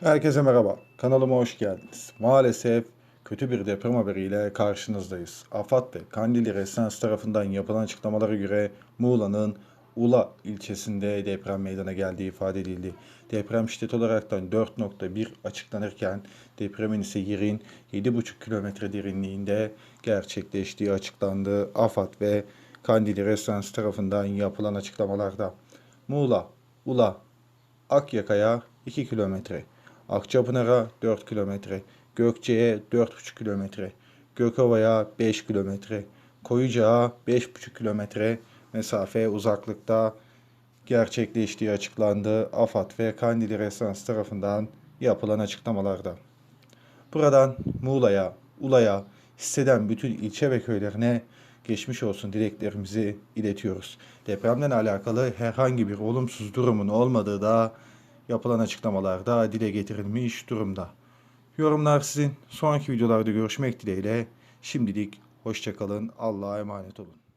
Herkese merhaba. Kanalıma hoş geldiniz. Maalesef kötü bir deprem haberiyle karşınızdayız. AFAD ve Kandili Resens tarafından yapılan açıklamalara göre Muğla'nın Ula ilçesinde deprem meydana geldiği ifade edildi. Deprem şiddet olaraktan 4.1 açıklanırken depremin ise yerin 7.5 kilometre derinliğinde gerçekleştiği açıklandı. AFAD ve Kandili Resens tarafından yapılan açıklamalarda. Muğla, Ula, Akyaka'ya 2 kilometre, Akçapınar'a 4 kilometre, Gökçe'ye 4,5 kilometre, Gökova'ya 5 kilometre, Koyucak'a 5,5 kilometre mesafe uzaklıkta gerçekleştiği açıklandı. AFAD ve Kandili Resans tarafından yapılan açıklamalarda. Buradan Muğla'ya, Ula'ya, hisseden bütün ilçe ve köylerine geçmiş olsun dileklerimizi iletiyoruz. Depremden alakalı herhangi bir olumsuz durumun olmadığı da yapılan açıklamalarda dile getirilmiş durumda. Yorumlar sizin. Sonraki videolarda görüşmek dileğiyle. Şimdilik hoşçakalın. Allah'a emanet olun.